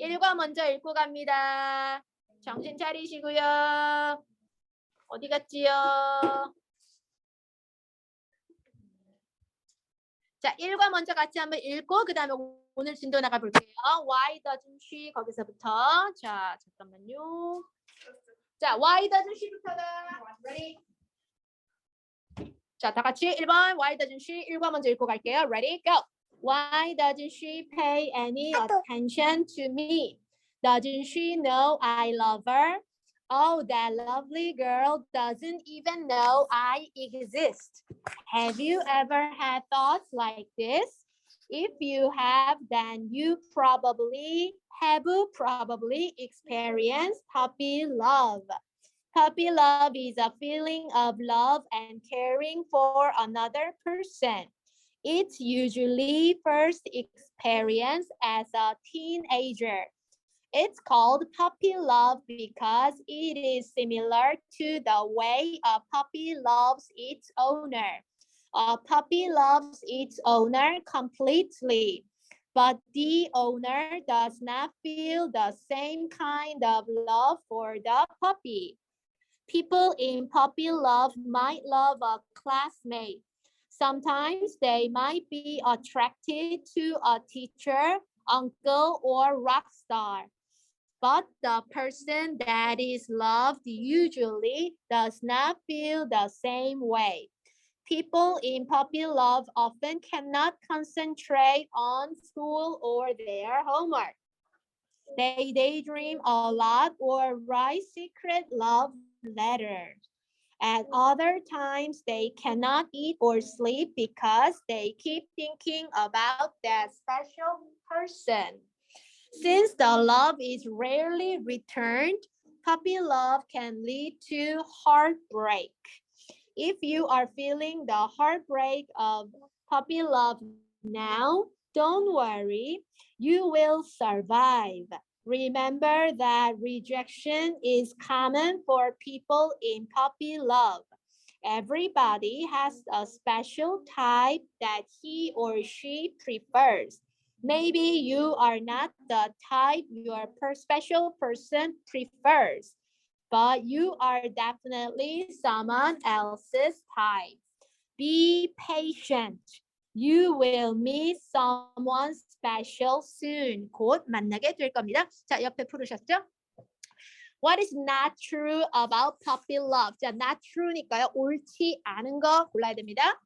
1과 먼저 읽고 갑니다. 정신 차리시고요. 어디 갔지요? 자, 1과 먼저 같이 한번 읽고 그 다음에 오늘 진도 나가 볼게요. Why doesn't she? 거기서부터. 자, 잠깐만요. 자, why doesn't she부터가 ready? 자, 다 같이 1번 why doesn't she? 1과 먼저 읽고 갈게요. Ready? Go. Why doesn't she pay any attention to me? Doesn't she know I love her? Oh, that lovely girl doesn't even know I exist. Have you ever had thoughts like this? If you have, then you probably have probably experienced puppy love. Puppy love is a feeling of love and caring for another person. It's usually first experienced as a teenager. It's called puppy love because it is similar to the way a puppy loves its owner. A puppy loves its owner completely, but the owner does not feel the same kind of love for the puppy. People in puppy love might love a classmate. Sometimes they might be attracted to a teacher, uncle, or rock star. But the person that is loved usually does not feel the same way. People in puppy love often cannot concentrate on school or their homework. They daydream a lot or write secret love letters. At other times, they cannot eat or sleep because they keep thinking about that special person. Since the love is rarely returned, puppy love can lead to heartbreak. If you are feeling the heartbreak of puppy love now, don't worry, you will survive. Remember that rejection is common for people in puppy love. Everybody has a special type that he or she prefers. Maybe you are not the type your per special person prefers, but you are definitely someone else's type. Be patient. You will meet someone special soon. 곧 만나게 될 겁니다. 자, 옆에 풀으셨죠? What is not true about puppy love? 자, not true니까요. 옳지 않은 거 골라야 됩니다.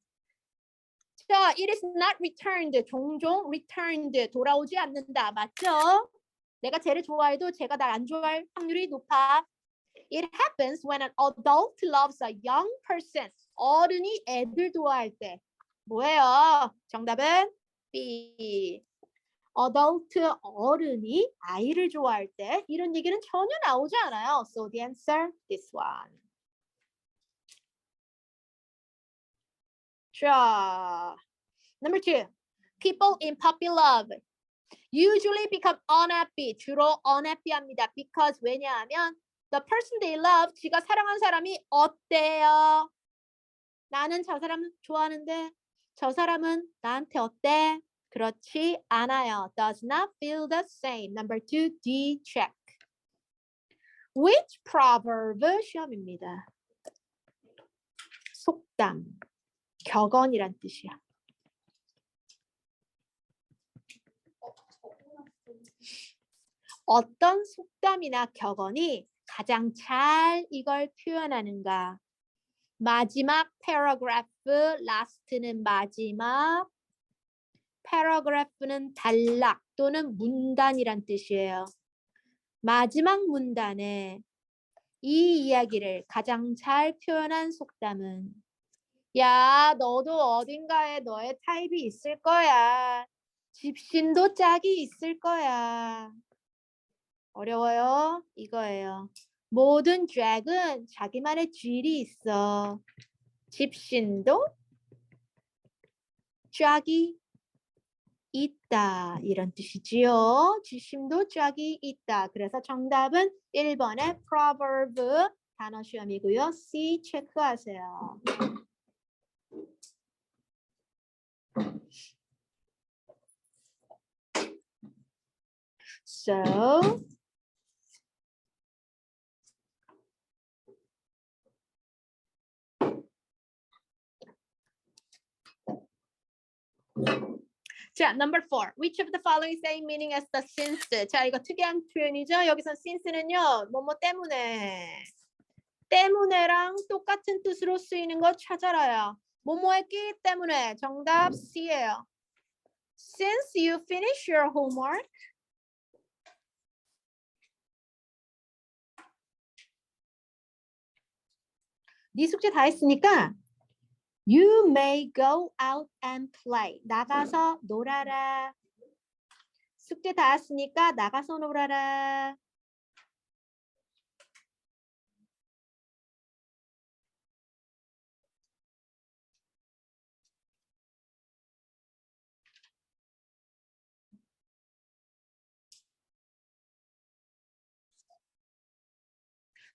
자, it is not returned. 종종 returned. 돌아오지 않는다. 맞죠? 내가 쟤를 좋아해도 쟤가 날 안 좋아할 확률이 높아. It happens when an adult loves a young person. 어른이 애들 좋아할 때. 뭐예요? 정답은 B. adult 어른이 아이를 좋아할 때 이런 얘기는 전혀 나오지 않아요. So the answer this one. 자, number two. People in puppy love usually become unhappy. 주로 unhappy합니다. Because 왜냐하면 the person they love, 지가 사랑한 사람이 어때요? 나는 저 사람 좋아하는데 저 사람은 나한테 어때? 그렇지 않아요. Does not feel the same. Number two, D check. Which proverb 시험입니다. 속담, 격언이란 뜻이야. 어떤 속담이나 격언이 가장 잘 이걸 표현하는가? 마지막 paragraph, last는 마지막, paragraph는 단락 또는 문단이란 뜻이에요. 마지막 문단에 이 이야기를 가장 잘 표현한 속담은 야, 너도 어딘가에 너의 타입이 있을 거야. 집신도 짝이 있을 거야. 어려워요? 이거예요. 모든 짝은 자기만의 쥐리 있어. 집신도 짝이 있다. 이런 뜻이지요. 집신도 짝이 있다. 그래서 정답은 1번의 proverb 단어 시험이고요. C 체크하세요. So 자, number four. Which of the following same meaning as the since? 자, 이거 특이한 표현이죠. 여기서 since는요, 뭐뭐 때문에. 때문에랑 똑같은 뜻으로 쓰이는 거 찾아라요. 뭐뭐의 끼 때문에. 정답 C예요. Since you finish your homework, 네 숙제 다 했으니까 You may go out and play. 나가서 놀아라. 숙제 다 했으니까 나가서 놀아라.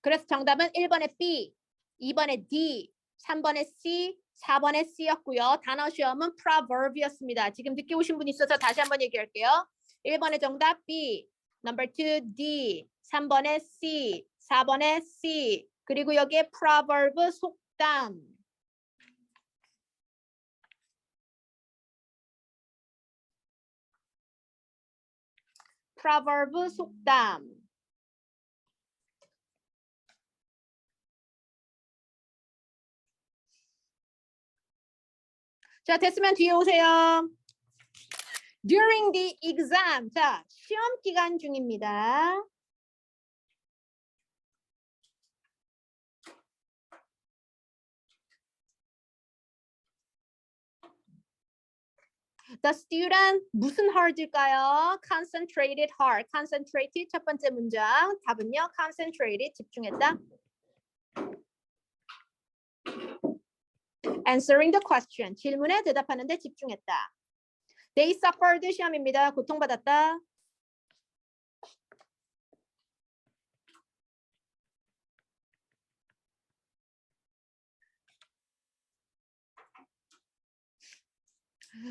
그래서 정답은 1번에 B, 2번에 D, 3번에 C, 4번에 C였고요. 단어 시험은 proverb이었습니다. 지금 늦게 오신 분 있어서 다시 한번 얘기할게요. 1번의 정답 B, number 2 D, 3번에 C, 4번에 C, 그리고 여기에 proverb 속담. proverb 속담. 자, 됐으면 뒤에 오세요. During the exam. 자, 시험 기간 중입니다. The student 무슨 hard일까요? Concentrated hard. Concentrated 첫 번째 문장. 답은요. Concentrated 집중했다. Answering the question. 질문에 대답하는데 집중했다. They suffered 시험입니다. 고통받았다.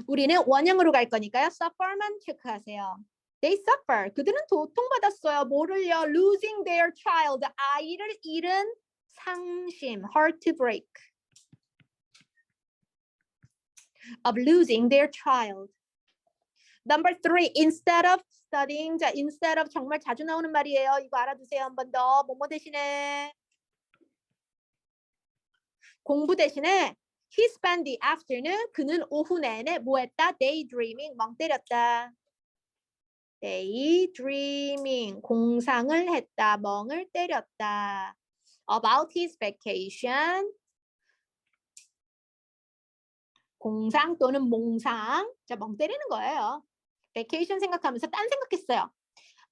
우리는 원형으로 갈 거니까요. suffer만 체크하세요. They suffer. 그들은 고통받았어요. 뭐를요? Losing their child. 아이를 잃은 상심. Heartbreak. Of losing their child. Number three, instead of studying. 자, instead of 정말 자주 나오는 말이에요. 이거 알아두세요. 한 번 더. 뭐뭐 대신에. 공부 대신에 he spent the afternoon. 그는 오후 내내 뭐 했다? daydreaming. 멍 때렸다. daydreaming. 공상을 했다. 멍을 때렸다. about his vacation. 공상 또는 몽상. 자, 멍 때리는 거예요. vacation 생각하면서 딴 생각했어요.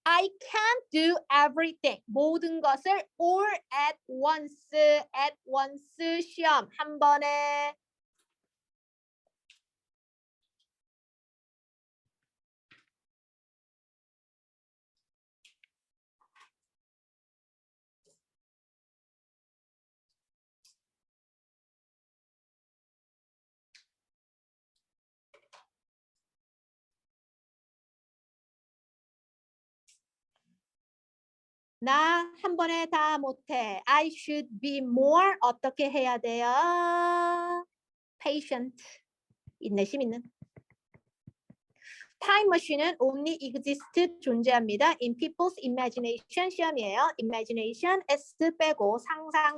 I can't do everything. 모든 것을 all at once, at once 시험 한 번에 나 한 번에 다 못해. I should be more 어떻게 해야 돼요? patient. 인내심 있는. 타임 머신은 only exist 존재합니다. in people's imagination 시험이에요. imagination s 빼고 상상.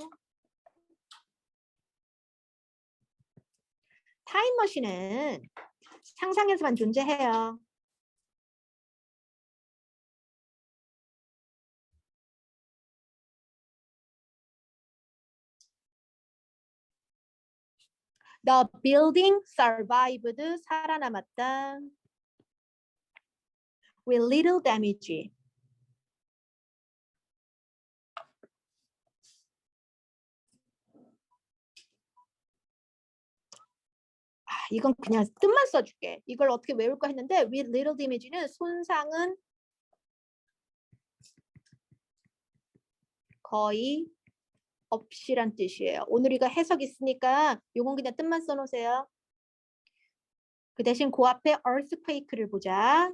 타임 머신은 상상에서만 존재해요. The building survived. 살아남았다. With little damage. 아, 이건 그냥 뜻만 써줄게. 이걸 어떻게 외울까 했는데 with little damage는 손상은 거의 없이란 뜻이에요. 오늘 이거 해석 있으니까 요건 그냥 뜻만 써놓으세요. 그 대신 그 앞에 earthquake를 보자.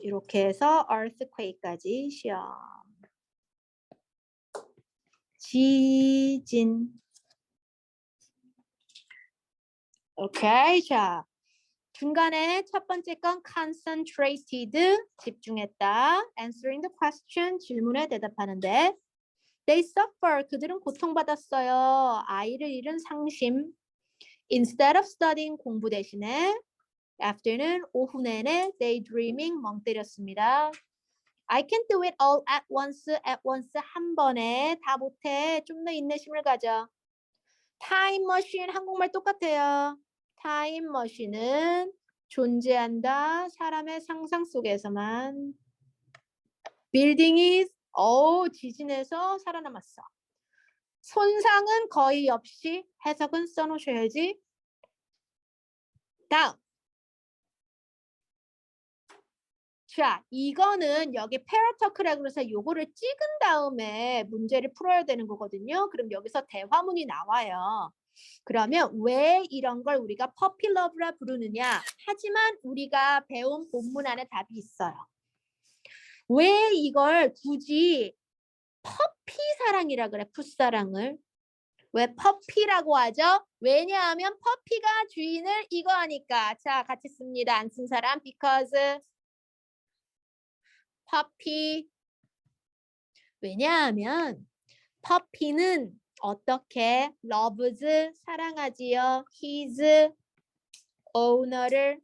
이렇게 해서 earthquake까지 시험. 지진. 오케이. 자, 중간에 첫 번째 건 concentrated, 집중했다. answering the question, 질문에 대답하는데 they suffer, 그들은 고통받았어요. 아이를 잃은 상심. instead of studying, 공부 대신에 after는 오후 내내 daydreaming, 멍 때렸습니다. I can't do it all at once, at once 한 번에 다 못해. 좀 더 인내심을 가져. 타임 머신 한국말 똑같아요. 타임 머신은 존재한다. 사람의 상상 속에서만. 빌딩 이어 지진에서 살아남았어. 손상은 거의 없이 해석은 써놓으셔야지. 다음. 자, 이거는 여기 페라터크라고 해서 요거를 찍은 다음에 문제를 풀어야 되는 거거든요. 그럼 여기서 대화문이 나와요. 그러면 왜 이런 걸 우리가 퍼필러브라 부르느냐? 하지만 우리가 배운 본문 안에 답이 있어요. 왜 이걸 굳이 퍼피 사랑이라 그래? 풋사랑을. 왜 퍼피라고 하죠? 왜냐하면 퍼피가 주인을 이거 하니까. 자, 같이 씁니다. 안 쓴 사람 because 퍼피. 왜냐하면 퍼피는 어떻게 loves 사랑하지요. his owner를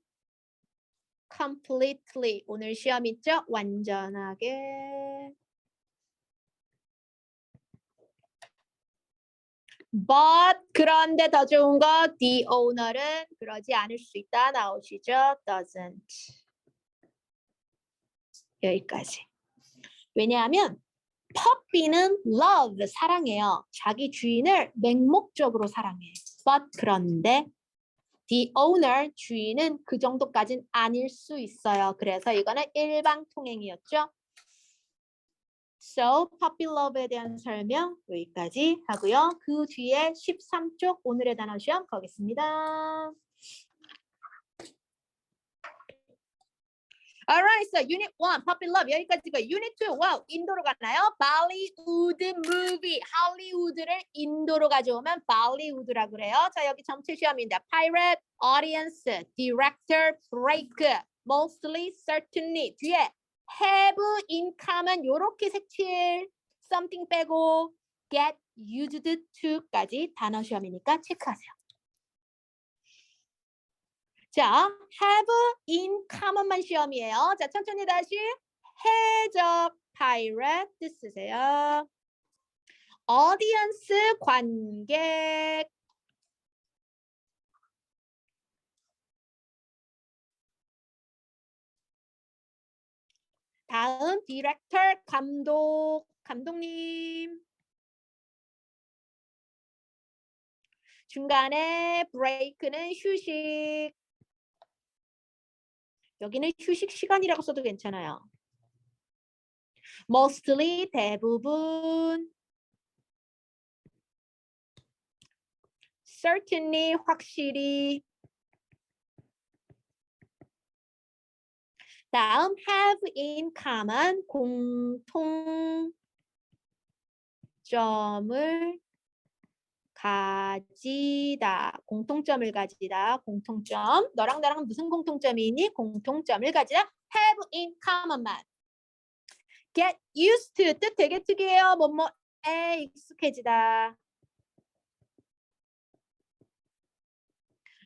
completely 오늘 시험 있죠? 완전하게 but 그런데 더 좋은 거 the owner은 그러지 않을 수 있다 나오시죠? doesn't 여기까지 왜냐하면 퍼피는 love 사랑해요. 자기 주인을 맹목적으로 사랑해. But 그런데 the owner 주인은 그 정도까진 아닐 수 있어요. 그래서 이거는 일방 통행이었죠. So puppy love에 대한 설명 여기까지 하고요. 그 뒤에 13쪽 오늘의 단어 시험 가겠습니다. Alright, so Unit 1, Puppy Love 여기까지고 Unit 2, wow, 인도로 가나요? Bollywood movie, 할리우드를 인도로 가져오면 Bollywood라 그래요. 자, 여기 전체 시험인데 Pirate, Audience, Director, Break, Mostly, Certainly 뒤에 Have, In common 요렇게 색칠 Something 빼고 Get used to까지 단어 시험이니까 체크하세요. 자, have in common만 시험이에요. 자, 천천히 다시 해적 pirate 쓰세요. audience 관객 다음 디렉터 감독 감독님 중간에 브레이크는 휴식 여기는 휴식 시간이라고 써도 괜찮아요. mostly 대부분 certainly 확실히 다음 have in common 공통점을 가지다. 공통점을 가지다. 공통점. 너랑 나랑 무슨 공통점이 있니? 공통점을 가지다. have in common만. get used to 뜻 되게 특이해요. 뭐뭐에 익숙해지다.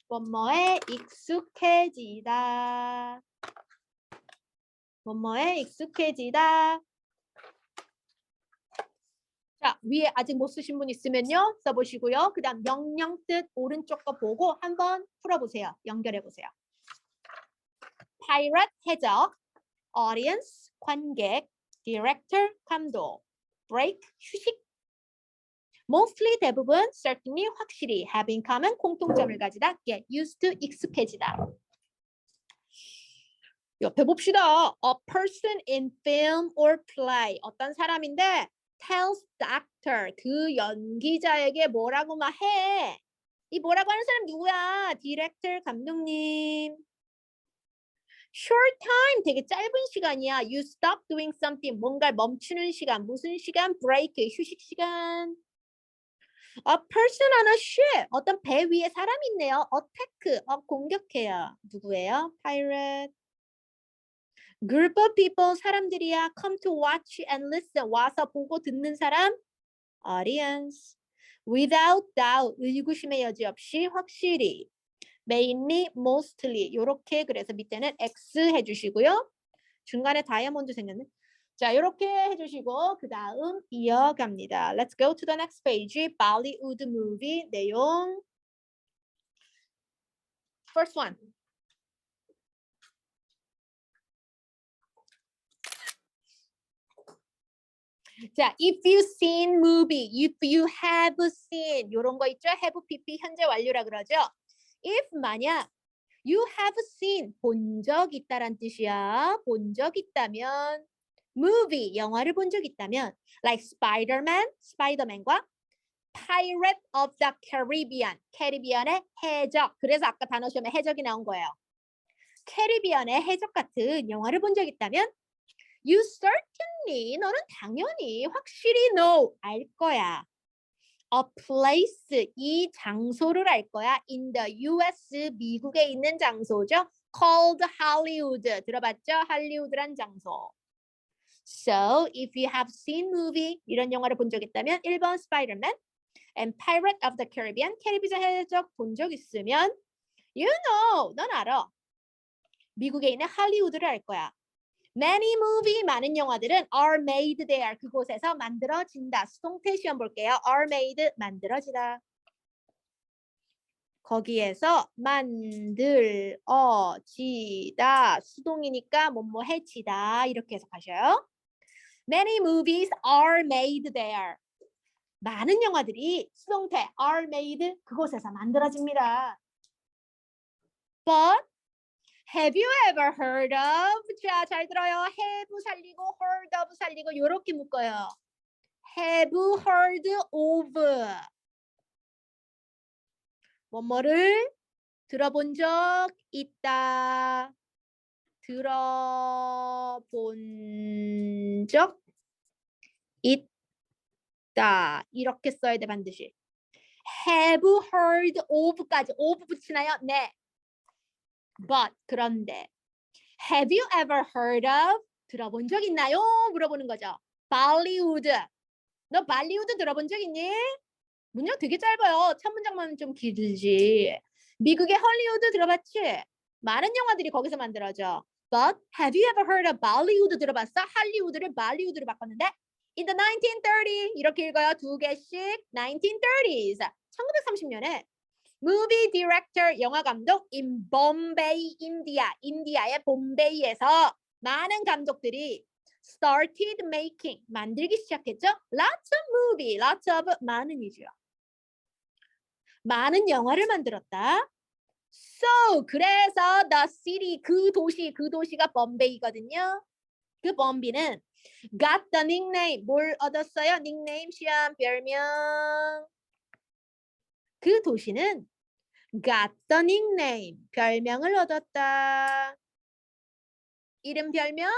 뭐뭐에 익숙해지다. 뭐뭐에 익숙해지다. 자, 위에 아직 못 쓰신 분 있으면요. 써보시고요. 그 다음 명령 뜻 오른쪽 거 보고 한번 풀어보세요. 연결해보세요. Pirate 해적, Audience 관객, Director 감독, Break 휴식, Mostly 대부분, Certainly 확실히, Have in common 공통점을 가지다, Get used to 익숙해지다. 옆에 봅시다. A person in film or play. 어떤 사람인데 tells the actor 그 연기자에게 뭐라고 막 해. 이 뭐라고 하는 사람 누구야? 디렉터 감독님. short time 되게 짧은 시간이야. You stop doing something 뭔가를 멈추는 시간. 무슨 시간? break 휴식 시간. A person on a ship 어떤 배 위에 사람이 있네요. attack 어, 공격해요. 누구예요? pirate. Group of people 사람들이야. Come to watch and listen 와서 보고 듣는 사람. Audience. Without doubt 의구심의 여지 없이 확실히. mainly, mostly 요렇게 그래서 밑에는 X 해주시고요. 중간에 다이아몬드 생겼네. 자, 이렇게 해주시고 그 다음 이어갑니다. Let's go to the next page. Bollywood movie 내용. First one. 자, if you seen movie, if you have seen 이런 거 있죠? have pp 현재 완료라 그러죠. if 만약 you have seen 본 적 있다란 뜻이야. 본 적 있다면 movie 영화를 본 적 있다면 like Spider-Man 스파이더맨과 Pirate of the Caribbean 캐리비안의 해적 그래서 아까 단어 시험에 해적이 나온 거예요. 캐리비안의 해적 같은 영화를 본 적 있다면 you certainly 너는 당연히 확실히 know 알 거야. a place 이 장소를 알 거야. in the US 미국에 있는 장소죠. called Hollywood 들어봤죠? 할리우드란 장소. So if you have seen movie 이런 영화를 본 적 있다면 1번 스파이더맨 and Pirate of the Caribbean 캐리비안 해적 본 적 있으면 you know 넌 알아. 미국에 있는 할리우드를 알 거야. Many movie 많은 영화들은 are made there 그곳에서 만들어진다. 수동태 시험 볼게요. are made 만들어지다. 거기에서 만들어지다 수동이니까 뭐뭐 해지다 이렇게 해석하셔요. Many movies are made there. 많은 영화들이 수동태 are made 그곳에서 만들어집니다. But have you ever heard of? 자, 잘 들어요. have 살리고 heard of 살리고 이렇게 묶어요. Have heard of. 뭐뭐를 들어본 적 있다. 들어본 적 있다. 이렇게 써야 돼 반드시. Have heard of까지 of 붙이나요? 네. But 그런데 Have you ever heard of? 들어본 적 있나요? 물어보는 거죠. 발리우드. 너 발리우드 들어본 적 있니? 문장 되게 짧아요. 첫 문장만 좀 길지. 미국의 헐리우드 들어봤지? 많은 영화들이 거기서 만들어져. But have you ever heard of Bollywood 들어봤어? 할리우드를 발리우드로 바꿨는데 in the 1930 이렇게 읽어요. 두 개씩 1930s 1930년에 movie director 영화 감독 in Bombay, India 인디아의 봄베이에서 많은 감독들이 started making 만들기 시작했죠. Lots of movie, lots of 많은이죠. 많은 영화를 만들었다. So 그래서 the city 그 도시 그 도시가 범베이거든요. 그 범비는 got the nickname 뭘 얻었어요? 닉네임 시험 별명. 그 도시는 got the nickname 별명을 얻었다. 이름 별명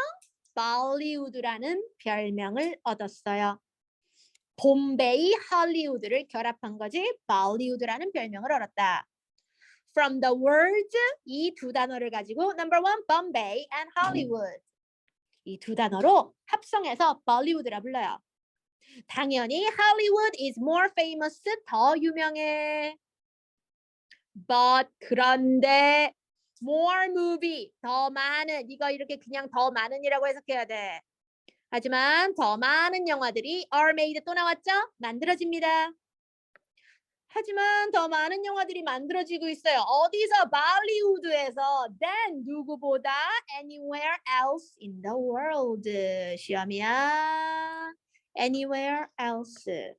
발리우드라는 별명을 얻었어요. 봄베이 할리우드를 결합한 거지 발리우드라는 별명을 얻었다. From the words 이 두 단어를 가지고 number one Bombay and Hollywood 이 두 단어로 합성해서 발리우드라 불러요. 당연히 Hollywood is more famous 더 유명해. But 그런데 more movie 더 많은 이거 이렇게 그냥 더 많은이라고 해석해야 돼. 하지만 더 많은 영화들이 are made 또 나왔죠? 만들어집니다. 하지만 더 많은 영화들이 만들어지고 있어요. 어디서? 발리우드에서 than 누구보다 anywhere else in the world. 시험이야. Anywhere else.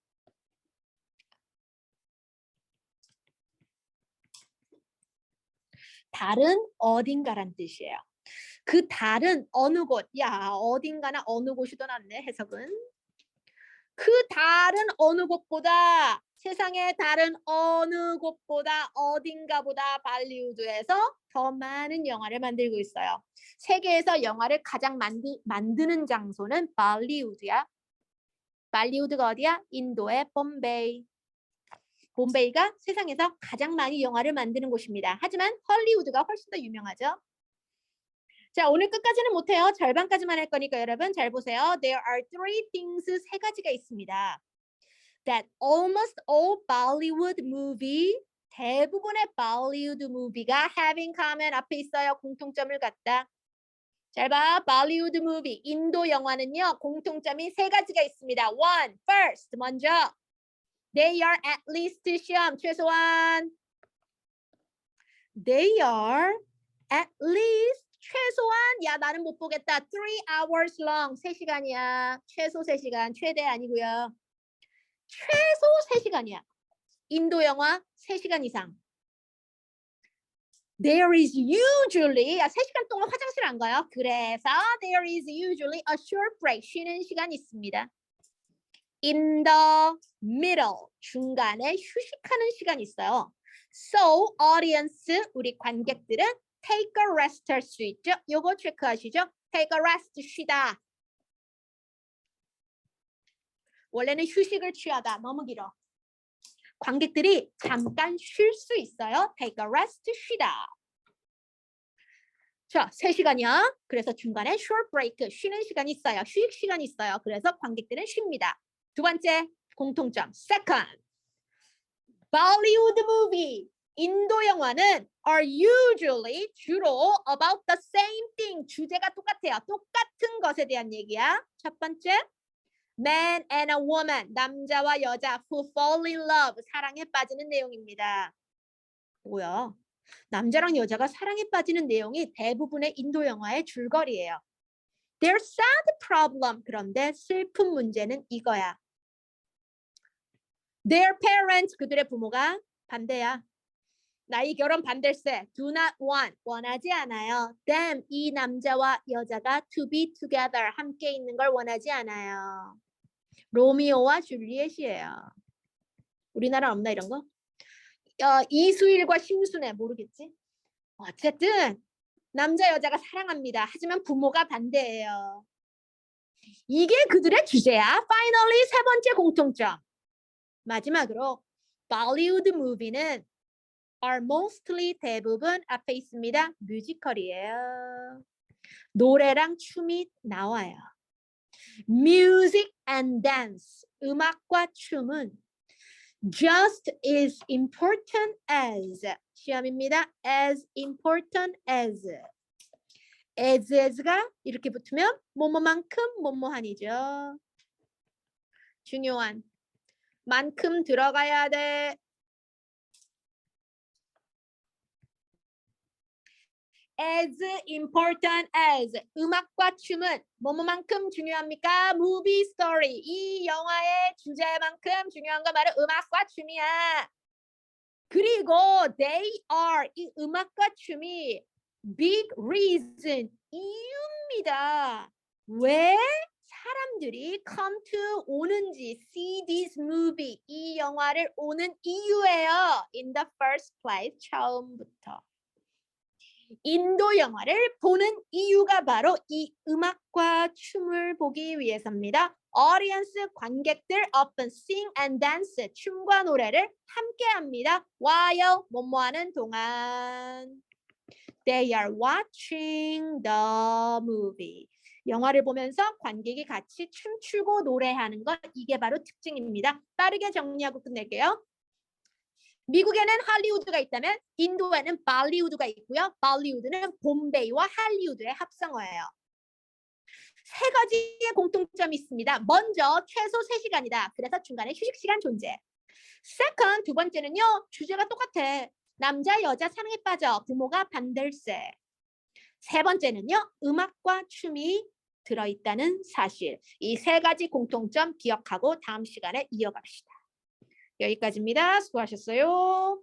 다른 어딘가란 뜻이에요. 그 다른 어느 곳, 야 어딘가나 어느 곳이도 낫네 해석은. 그 다른 어느 곳보다 세상의 다른 어느 곳보다 어딘가보다 발리우드에서 더 많은 영화를 만들고 있어요. 세계에서 영화를 가장 만드, 만드는 장소는 발리우드야. 발리우드가 어디야? 인도의 봄베이. 봄베이가 세상에서 가장 많이 영화를 만드는 곳입니다. 하지만 헐리우드가 훨씬 더 유명하죠. 자, 오늘 끝까지는 못해요. 절반까지만 할 거니까 여러분 잘 보세요. There are three things 세 가지가 있습니다. That almost all Bollywood movie 대부분의 Bollywood movie가 have in common 앞에 있어요. 공통점을 갖다. 잘 봐. Bollywood movie 인도 영화는요. 공통점이 세 가지가 있습니다. One, first 먼저 They are at least 시험 최소한 They are at least 최소한 야 나는 못 보겠다. Three hours long 3시간이야. 최소 3시간 최대 아니고요. 최소 3시간이야. 인도 영화 3시간 이상. There is usually 아, 3시간 동안 화장실 안 가요. 그래서 there is usually a short break 쉬는 시간 있습니다. In the middle 중간에 휴식하는 시간 있어요. So audience 우리 관객들은 take a rest 할 수 있죠. 요거 체크하시죠. take a rest 쉬다. 원래는 휴식을 취하다. 너무 길어. 관객들이 잠깐 쉴 수 있어요. take a rest 쉬다. 자, 3시간이야. 그래서 중간에 short break 쉬는 시간이 있어요. 휴식 시간이 있어요. 그래서 관객들은 쉽니다. 두 번째 공통점. second. Bollywood movie. 인도 영화는 are usually 주로 about the same thing. 주제가 똑같아요. 똑같은 것에 대한 얘기야. 첫 번째. Man and a woman. 남자와 여자 who fall in love. 사랑에 빠지는 내용입니다. 뭐야? 남자랑 여자가 사랑에 빠지는 내용이 대부분의 인도 영화의 줄거리예요. Their sad problem. 그런데 슬픈 문제는 이거야. Their parents. 그들의 부모가 반대야. 나이 결혼 반댈세. Do not want. 원하지 않아요. Them. 이 남자와 여자가 to be together. 함께 있는 걸 원하지 않아요. 로미오와 줄리엣이에요. 우리나라 없나 이런 거? 어, 이수일과 심순애 모르겠지? 어쨌든 남자 여자가 사랑합니다. 하지만 부모가 반대해요. 이게 그들의 주제야. Finally 세 번째 공통점. 마지막으로 Bollywood movie는 are mostly 대부분 앞에 있습니다. 뮤지컬이에요. 노래랑 춤이 나와요. Music and dance 음악과 춤은 just is important as 시험입니다. as important as as as가 이렇게 붙으면 뭐뭐만큼 뭐뭐한이죠. 중요한 만큼 들어가야 돼. As important as 음악과 춤은 뭐뭐만큼 중요합니까? movie story 이 영화의 주제만큼 중요한 거 바로 음악과 춤이야. 그리고 they are 이 음악과 춤이 big reason 이유입니다. 왜 사람들이 come to 오는지 see this movie 이 영화를 오는 이유예요. in the first place 처음부터. 인도 영화를 보는 이유가 바로 이 음악과 춤을 보기 위해서입니다. audience 관객들 often sing and dance 춤과 노래를 함께 합니다. while 뭐뭐 하는 동안 they are watching the movie 영화를 보면서 관객이 같이 춤추고 노래하는 것 이게 바로 특징입니다. 빠르게 정리하고 끝낼게요. 미국에는 할리우드가 있다면 인도에는 발리우드가 있고요. 발리우드는 봄베이와 할리우드의 합성어예요. 세 가지의 공통점이 있습니다. 먼저 최소 3시간이다. 그래서 중간에 휴식 시간 존재. second 두 번째는요. 주제가 똑같아. 남자 여자 사랑에 빠져 부모가 반댈세. 세 번째는요. 음악과 춤이 들어있다는 사실. 이 세 가지 공통점 기억하고 다음 시간에 이어갑시다. 여기까지입니다. 수고하셨어요.